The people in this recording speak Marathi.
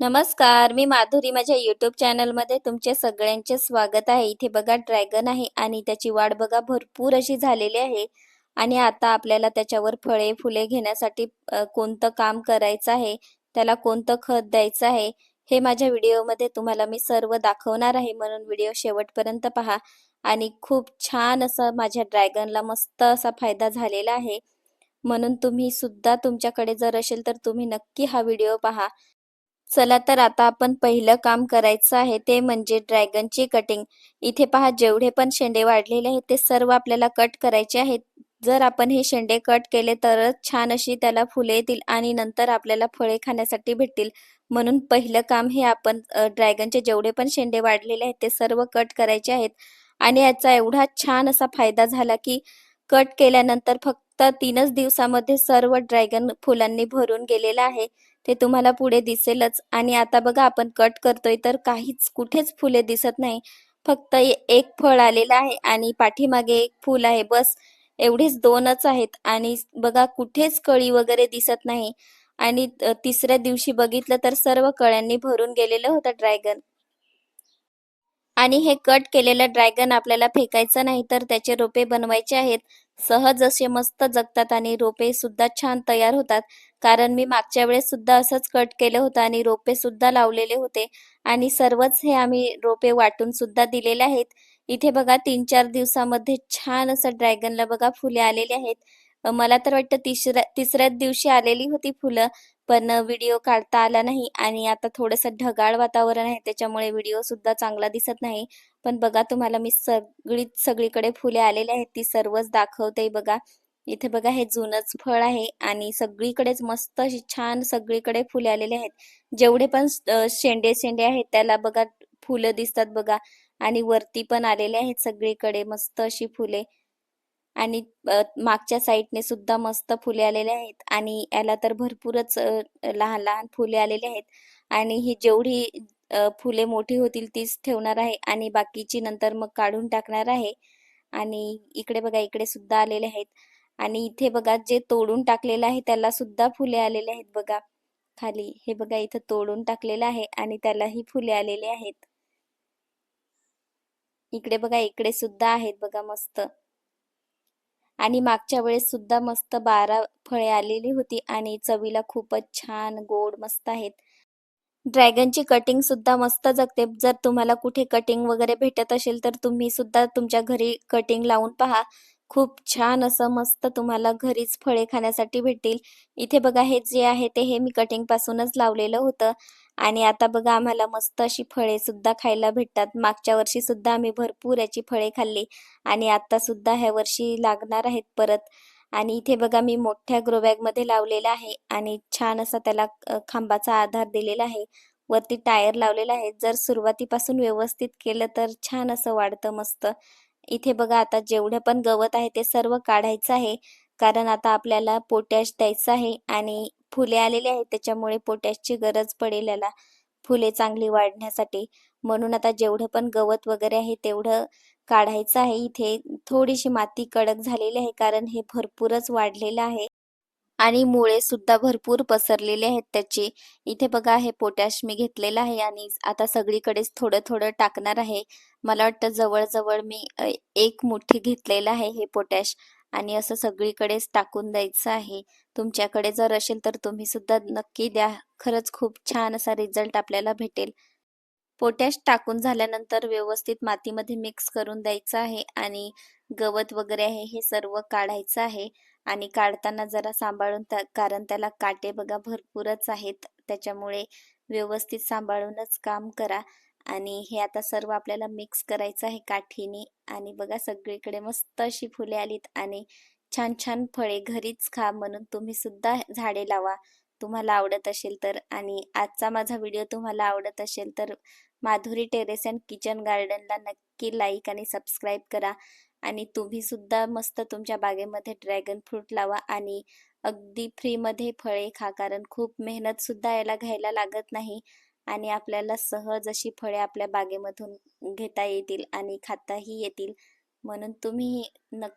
नमस्कार मी माधुरी. माझ्या युट्यूब चॅनलमध्ये तुमचे सगळ्यांचे स्वागत आहे. इथे बघा ड्रॅगन आहे आणि त्याची वाढ बघा भरपूर अशी झालेली आहे. आणि आता आपल्याला त्याच्यावर फळे फुले घेण्यासाठी कोणतं काम करायचं आहे त्याला कोणतं खत द्यायचं आहे हे माझ्या व्हिडिओमध्ये तुम्हाला मी सर्व दाखवणार आहे. म्हणून व्हिडिओ शेवटपर्यंत पहा. आणि खूप छान असं माझ्या ड्रॅगनला मस्त असा फायदा झालेला आहे. म्हणून तुम्ही सुद्धा तुमच्याकडे जर असेल तर तुम्ही नक्की हा व्हिडिओ पहा. चला तर आता आपण पहिलं काम करायचं आहे ते म्हणजे ड्रॅगनची कटिंग इथे पहा जेवढे पण शेंडे वाढलेले आहेत ते सर्व आपल्याला कट करायचे आहेत. जर आपण हे शेंडे कट केले तरच छान अशी त्याला फुले येतील आणि नंतर आपल्याला फळे खाण्यासाठी भेटतील. म्हणून पहिलं काम हे आपण ड्रॅगनचे जेवढे पण शेंडे वाढलेले आहेत ते सर्व कट करायचे आहेत. आणि याचा एवढा छान असा फायदा झाला की कट केल्यानंतर फक्त तीनच दिवसामध्ये सर्व ड्रॅगन फुलांनी भरून गेलेला आहे. ते तुम्हाला पुढे दिसेलच. आणि आता बघा आपण कट करतोय तर काहीच कुठेच फुले दिसत नाही. फक्त एक फळ आलेलं आहे आणि पाठीमागे एक फुल आहे. बस एवढेच दोनच आहेत. आणि बघा कुठेच कळी वगैरे दिसत नाही. आणि तिसऱ्या दिवशी बघितलं तर सर्व कळ्यांनी भरून गेलेलं होतं ड्रॅगन. आणि हे कट केलेलं ड्रॅगन आपल्याला फेकायचं नाही तर त्याचे रोपे बनवायचे आहेत. सहज असे मस्त जगतात आणि रोपे सुद्धा छान तयार होतात. कारण मी मागच्या वेळेस सुद्धा असंच कट केलं होतं आणि रोपे सुद्धा लावलेले होते. आणि सर्वच हे आम्ही रोपे वाटून सुद्धा दिलेले आहेत. इथे बघा तीन चार दिवसामध्ये छान असं ड्रॅगनला बघा फुले आलेले आहेत. मला तर वाटतं तिसऱ्या तिसऱ्याच दिवशी आलेली होती फुलं पण व्हिडिओ काढता आला नाही. आणि आता थोडस ढगाळ वातावरण आहे त्याच्यामुळे व्हिडिओ सुद्धा चांगला दिसत नाही. पण बघा तुम्हाला मी सगळीच सगळीकडे फुले आलेले आहेत ती सर्वच दाखवते बघा. इथे बघा हे जुनच फळ आहे आणि सगळीकडेच मस्त अशी छान सगळीकडे फुले आलेले आहेत. जेवढे पण शेंडे शेंडे आहेत त्याला बघा फुलं दिसतात बघा. आणि वरती पण आलेले आहेत सगळीकडे मस्त अशी फुले. आणि मागच्या साईडने सुद्धा मस्त फुले आलेले आहेत. आणि याला तर भरपूरच लहान लहान फुले आलेले आहेत. आणि ही जेवढी फुले मोठी होतील तीच ठेवणार आहे आणि बाकीची नंतर मग काढून टाकणार आहे. आणि इकडे बघा इकडे सुद्धा आलेले आहेत. आणि इथे बघा जे तोडून टाकलेलं आहे त्याला सुद्धा फुले आलेले आहेत बघा. खाली हे बघा इथं तोडून टाकलेलं आहे आणि त्यालाही फुले आलेले आहेत. इकडे बघा इकडे सुद्धा आहेत बघा मस्त. आणि मागच्या वेळेस सुद्धा मस्त बारा फळे आलेली होती आणि चवीला खूपच छान गोड मस्त आहेत. ड्रॅगनची कटिंग सुद्धा मस्त जगते. जर तुम्हाला कुठे कटिंग वगैरे भेटत असेल तर तुम्ही सुद्धा तुमच्या घरी कटिंग लावून पहा. खूप छान असं मस्त तुम्हाला घरीच फळे खाण्यासाठी भेटतील. इथे बघा हे जे आहे ते हे मी कटिंग पासूनच लावलेलं होतं. आणि आता बघा आम्हाला मस्त अशी फळे सुद्धा खायला भेटतात. मागच्या वर्षी सुद्धा आम्ही भरपूर याची फळे खाल्ली. आणि आता सुद्धा ह्या वर्षी लागणार आहेत परत. आणि इथे बघा मी मोठ्या ग्रोबॅगमध्ये लावलेला आहे आणि छान असा त्याला खांबाचा आधार दिलेला आहे. वरती टायर लावलेला आहे. जर सुरुवातीपासून व्यवस्थित केलं तर छान असं वाढतं मस्त. इथे बघा आता जेवढं पण गवत आहे ते सर्व काढायचं आहे. कारण आता आपल्याला पोटॅश द्यायचं आहे आणि फुले आलेली आहेत. त्याच्यामुळे पोटॅशची गरज पडेल याला फुले चांगली वाढण्यासाठी. म्हणून आता जेवढं पण गवत वगैरे आहे तेवढं काढायचं आहे. इथे थोडीशी माती कडक झालेली आहे कारण हे भरपूरच वाढलेलं आहे. आणि मुळे सुद्धा भरपूर पसरलेले आहेत त्याचे. इथे बघा हे पोटॅश मी घेतलेलं आहे आणि आता सगळीकडेच थोडं थोडं टाकणार आहे. मला वाटतं जवळजवळ मी एक मुठी घेतलेलं आहे हे पोटॅश आणि असं सगळीकडेच टाकून द्यायचं आहे. तुमच्याकडे जर असेल तर तुम्ही सुद्धा नक्की द्या. खरंच खूप छान असा रिझल्ट आपल्याला भेटेल. पोटॅश टाकून झाल्यानंतर व्यवस्थित मातीमध्ये मिक्स करून द्यायचं आहे आणि गवत वगैरे आहे हे सर्व काढायचं आहे. आणि काढताना जरा सांभाळून कारण त्याला काटे बघा भरपूरच आहेत. त्याच्यामुळे व्यवस्थित सांभाळूनच काम करा. आणि हे आता सर्व आपल्याला मिक्स करायचं आहे काठीने. आणि बघा सगळीकडे मस्त अशी फुले आलीत आणि छान छान फळे घरीच खा म्हणून तुम्ही सुद्धा झाडे लावा. तुम्हाला आवडत असेल तर आणि आजचा माझा व्हिडिओ तुम्हाला आवडत असेल तर माधुरी टेरेस अँड किचन गार्डनला नक्की लाईक आणि सबस्क्राईब करा. आणि तुम्ही सुद्धा मस्त तुमच्या बागेमध्ये ड्रॅगन फ्रूट लावा आणि अगदी फ्रीमध्ये फळे खा कारण खूप मेहनतसुद्धा याला घ्यायला लागत नाही आणि आपल्याला सहज अशी फळे आपल्या बागेमधून घेता येतील आणि खाताही येतील. म्हणून तुम्ही नक्की